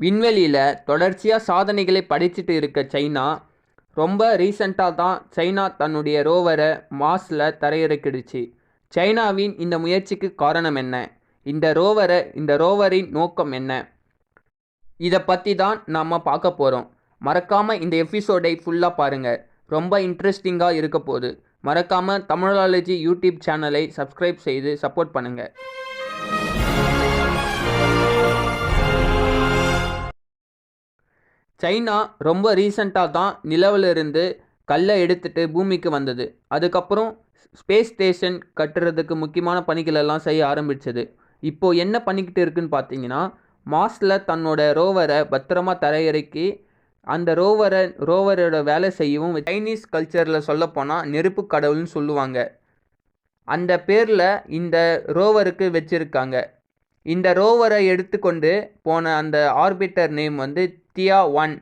விண்வெளியில் தொடர்ச்சியாக சாதனைகளை படைச்சிட்டு இருக்க சைனா ரொம்ப ரீசண்டாக தான் சைனா தன்னுடைய ரோவரை மாஸில் தரையிறக்கிடுச்சு. சைனாவின் இந்த முயற்சிக்கு காரணம் என்ன? இந்த ரோவரை இந்த ரோவரின் நோக்கம் என்ன? இதை பற்றி தான் நாம் பார்க்க போகிறோம் மறக்காமல் இந்த எபிசோடை ஃபுல்லாக பாருங்கள் ரொம்ப இன்ட்ரெஸ்டிங்காக இருக்க போகுது. மறக்காமல் தமிழாலஜி யூடியூப் சேனலை சப்ஸ்கிரைப் செய்து சப்போர்ட் பண்ணுங்கள் சைனா ரொம்ப ரீசண்டாக தான் நிலவிலிருந்து கல்லை எடுத்துட்டு பூமிக்கு வந்தது. அதுக்கப்புறம் ஸ்பேஸ் ஸ்டேஷன் கட்டுறதுக்கு முக்கியமான பணிகளெல்லாம் செய்ய ஆரம்பிச்சது. இப்போது என்ன பண்ணிக்கிட்டு இருக்குன்னு பார்த்தீங்கன்னா மாஸில் தன்னோட ரோவரை பத்திரமா தரையிறக்கி அந்த ரோவரை ரோவரோட வேலை செய்யவும் சைனீஸ் கல்ச்சரில் சொல்லப்போனால் நெருப்பு கடவுள்னு சொல்லுவாங்க. அந்த பேரில் இந்த ரோவருக்கு வச்சுருக்காங்க. இந்த ரோவரை எடுத்துக்கொண்டு போன அந்த ஆர்பிட்டர் நேம் வந்து தியா ஒன்.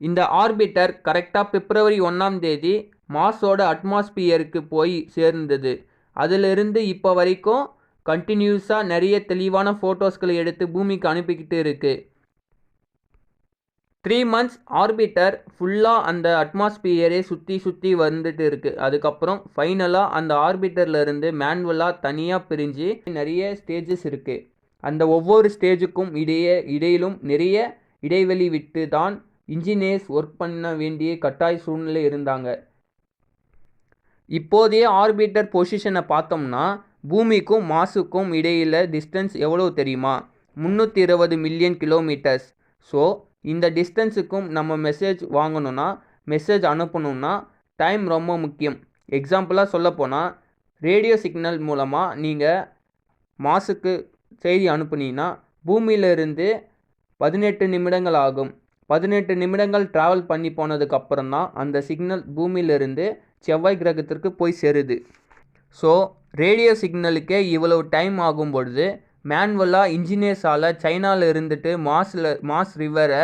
இந்த ஆர்பிட்டர் கரெக்டாக பிப்ரவரி ஒன்றாம் தேதி மாஸோட அட்மாஸ்பியருக்கு போய் சேர்ந்தது. அதிலிருந்து இப்போ வரைக்கும் கண்டினியூஸாக நிறைய தெளிவான ஃபோட்டோஸ்களை எடுத்து பூமிக்கு அனுப்பிக்கிட்டு இருக்குது த்ரீ மந்த்ஸ் ஆர்பிட்டர் ஃபுல்லாக அந்த அட்மாஸ்பியரே சுற்றி சுற்றி வந்துட்டு இருக்குது அதுக்கப்புறம் ஃபைனலாக அந்த ஆர்பிட்டர்லேருந்து மேனுவலாக தனியாக பிரிஞ்சு நிறைய ஸ்டேஜஸ் இருக்குது அந்த ஒவ்வொரு ஸ்டேஜுக்கும் இடையே இடையிலும் நிறைய இடைவெளி விட்டு தான் இன்ஜினியர்ஸ் ஒர்க் பண்ண வேண்டிய கட்டாய சூழ்நிலை இருந்தாங்க. இப்போதைய ஆர்பிட்டர் பொசிஷனை பார்த்தோம்னா பூமிக்கும் மாசுக்கும் இடையில் டிஸ்டன்ஸ் எவ்வளோ தெரியுமா? முந்நூற்றி இருபது மில்லியன் கிலோமீட்டர்ஸ் ஸோ இந்த டிஸ்டன்ஸுக்கும் நம்ம மெசேஜ் வாங்கணும்னா மெசேஜ் அனுப்பணும்னா டைம் ரொம்ப முக்கியம். எக்ஸாம்பிளாக சொல்லப்போனால் ரேடியோ சிக்னல் மூலமாக நீங்கள் மாசுக்கு செய்தி அனுப்புனீங்கன்னா பூமியிலிருந்து பதினெட்டு நிமிடங்கள் ஆகும். பதினெட்டு நிமிடங்கள் ட்ராவல் பண்ணி போனதுக்கப்புறம் தான் அந்த சிக்னல் பூமியிலிருந்து செவ்வாய் கிரகத்திற்கு போய் சேருது. ஸோ ரேடியோ சிக்னலுக்கே இவ்வளவு டைம் ஆகும் பொழுது மேன்வலாக இன்ஜினியர்ஸால் சைனாவில் இருந்துட்டு மாஸில் மாஸ் ரிவரை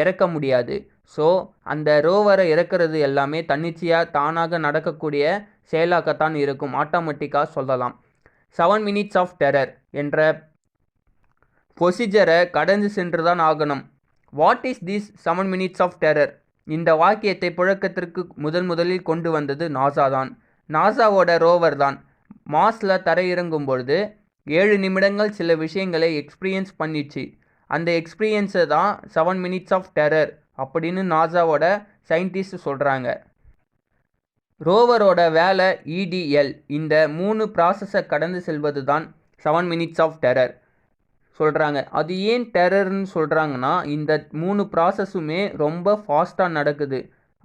இறக்க முடியாது. ஸோ அந்த ரோவரை இறக்குறது எல்லாமே தன்னிச்சையாக தானாக நடக்கக்கூடிய செயலாக்கத்தான் இருக்கும். ஆட்டோமேட்டிக்காக சொல்லலாம். செவன் மினிட்ஸ் ஆஃப் டெரர் என்ற ப்ரொசீஜரை கடந்து சென்று தான் ஆகணும். What is this seven minutes of terror இந்த வாக்கியத்தை புழக்கத்திற்கு முதன் முதலில் கொண்டு வந்தது நாசா தான். நாசாவோட ரோவர் தான் மாஸில் தரையிறங்கும் பொழுது ஏழு நிமிடங்கள் சில விஷயங்களை எக்ஸ்பீரியன்ஸ் பண்ணிச்சு. அந்த எக்ஸ்பீரியன்ஸை தான் செவன் மினிட்ஸ் ஆஃப் டெரர் அப்படின்னு நாசாவோட சயின்டிஸ்ட் சொல்கிறாங்க ரோவரோட வேலை இடிஎல் இந்த மூணு ப்ராசஸை கடந்து செல்வது தான் செவன் மினிட்ஸ் ஆஃப் டெரர் சொல்கிறாங்க அது ஏன் டெரர்னு சொல்கிறாங்கன்னா இந்த மூணு ப்ராசஸுமே ரொம்ப ஃபாஸ்ட்டாக நடக்குது.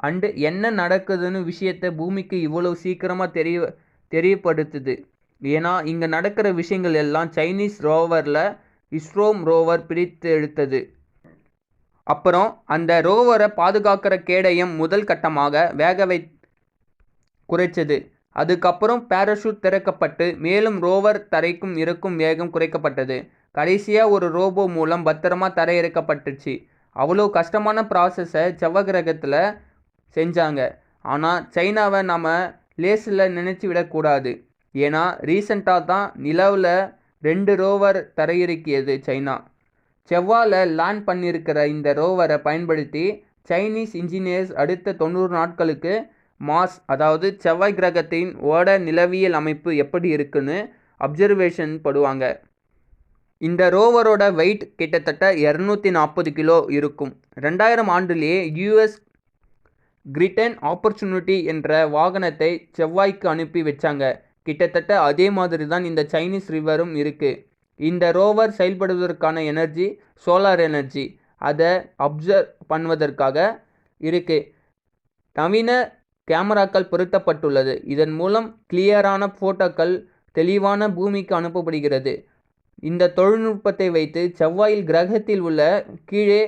அண்டு என்ன நடக்குதுன்னு விஷயத்தை பூமிக்கு இவ்வளோ சீக்கிரமாக தெரிய தெரியப்படுத்துது. ஏன்னா இங்கே நடக்கிற விஷயங்கள் எல்லாம் சைனீஸ் ரோவரில் இஸ்ரோம் ரோவர் பிரித்து எடுத்தது. அப்புறம் அந்த ரோவரை பாதுகாக்கிற கேடயம் முதல் கட்டமாக வேகவை குறைச்சது. அதுக்கப்புறம் பேராஷூட் திறக்கப்பட்டு மேலும் ரோவர் தரைக்கும் இறக்கும் வேகம் குறைக்கப்பட்டது. கடைசியாக ஒரு ரோபோ மூலம் பத்திரமா தரையிறக்கப்பட்டுச்சு. அவ்வளோ கஷ்டமான ப்ராசஸை செவ்வகிரகத்தில் செஞ்சாங்க. ஆனால் சைனாவை நம்ம லேஸில் நினச்சி விடக்கூடாது. ஏன்னா ரீசண்டாக தான் நிலவில் ரெண்டு ரோவர் தரையிறக்கியது சைனா. செவ்வாயில் லேண்ட் பண்ணியிருக்கிற இந்த ரோவரை பயன்படுத்தி சைனீஸ் இன்ஜினியர்ஸ் அடுத்த தொண்ணூறு நாட்களுக்கு மாஸ் அதாவது செவ்வாய் கிரகத்தின் ஓட நிலவியல் அமைப்பு எப்படி இருக்குன்னு அப்சர்வேஷன் படுவாங்க. இந்த ரோவரோட வெயிட் கிட்டத்தட்ட இரநூத்தி நாற்பது கிலோ இருக்கும். ரெண்டாயிரம் ஆண்டுலேயே யூஎஸ் கிரிட்டன் ஆப்பர்ச்சுனிட்டி என்ற வாகனத்தை செவ்வாய்க்கு அனுப்பி வச்சாங்க. கிட்டத்தட்ட அதே மாதிரி தான் இந்த சைனீஸ் ரிவரும் இருக்குது இந்த ரோவர் செயல்படுவதற்கான எனர்ஜி சோலார் எனர்ஜி அதை அப்சர்வ் பண்ணுவதற்காக இருக்குது நவீன கேமராக்கள் பொருத்தப்பட்டுள்ளது. இதன் மூலம் கிளியரான ஃபோட்டோக்கள் தெளிவான பூமிக்கு அனுப்பப்படுகிறது. இந்த தொழில்நுட்பத்தை வைத்து செவ்வாயில் கிரகத்தில் உள்ள கீழே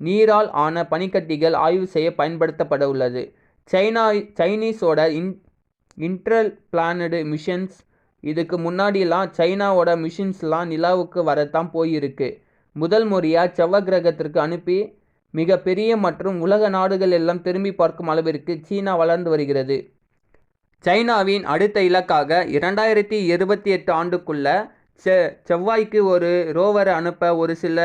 நீரால் ஆன பனிக்கட்டிகள் ஆய்வு செய்ய பயன்படுத்தப்பட உள்ளது. சைனா சைனீஸோட இன் இன்ட்ரல் பிளானடு மிஷன்ஸ் இதுக்கு முன்னாடிலாம் சைனாவோட மிஷின்ஸ்லாம் நிலாவுக்கு வரத்தான் போயிருக்கு. முதல் முறையாக செவ்வாய் கிரகத்திற்கு அனுப்பி மிகப்பெரிய மற்றும் உலக நாடுகள் எல்லாம் திரும்பி பார்க்கும் அளவிற்கு சீனா வளர்ந்து வருகிறது. சைனாவின் அடுத்த இலக்காக இரண்டாயிரத்தி இருபத்தி எட்டு ஆண்டுக்குள்ள செ செவ்வாய்க்கு ஒரு ரோவரை அனுப்ப ஒரு சில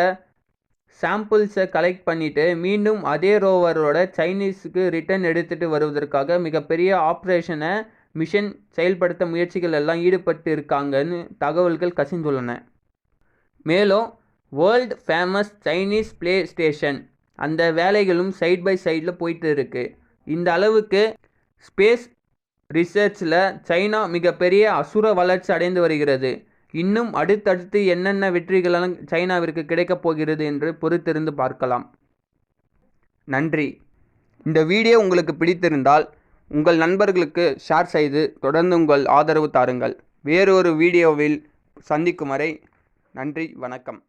சாம்பிள்ஸை கலெக்ட் பண்ணிவிட்டு மீண்டும் அதே ரோவரோட சைனீஸுக்கு ரிட்டர்ன் எடுத்துகிட்டு வருவதற்காக மிகப்பெரிய ஆப்ரேஷனை மிஷன் செயல்படுத்த முயற்சிகள் எல்லாம் ஈடுபட்டு இருக்காங்கன்னு தகவல்கள் கசிந்துள்ளன. மேலும் world famous Chinese play station அந்த வேலைகளும் சைட் பை சைடில் போயிட்டு இருக்குது இந்த அளவுக்கு ஸ்பேஸ் ரிசர்ச்சில் சைனா மிகப்பெரிய அசுர வளர்ச்சி அடைந்து வருகிறது. இன்னும் அடுத்தடுத்து என்னென்ன வெற்றிகளெல்லாம் சைனாவிற்கு கிடைக்கப் போகிறது என்று பொறுத்திருந்து பார்க்கலாம். நன்றி. இந்த வீடியோ உங்களுக்கு பிடித்திருந்தால் உங்கள் நண்பர்களுக்கு ஷேர் செய்து தொடர்ந்து உங்கள் ஆதரவு தாருங்கள். வேறொரு வீடியோவில் சந்திக்கும் வரை நன்றி வணக்கம்.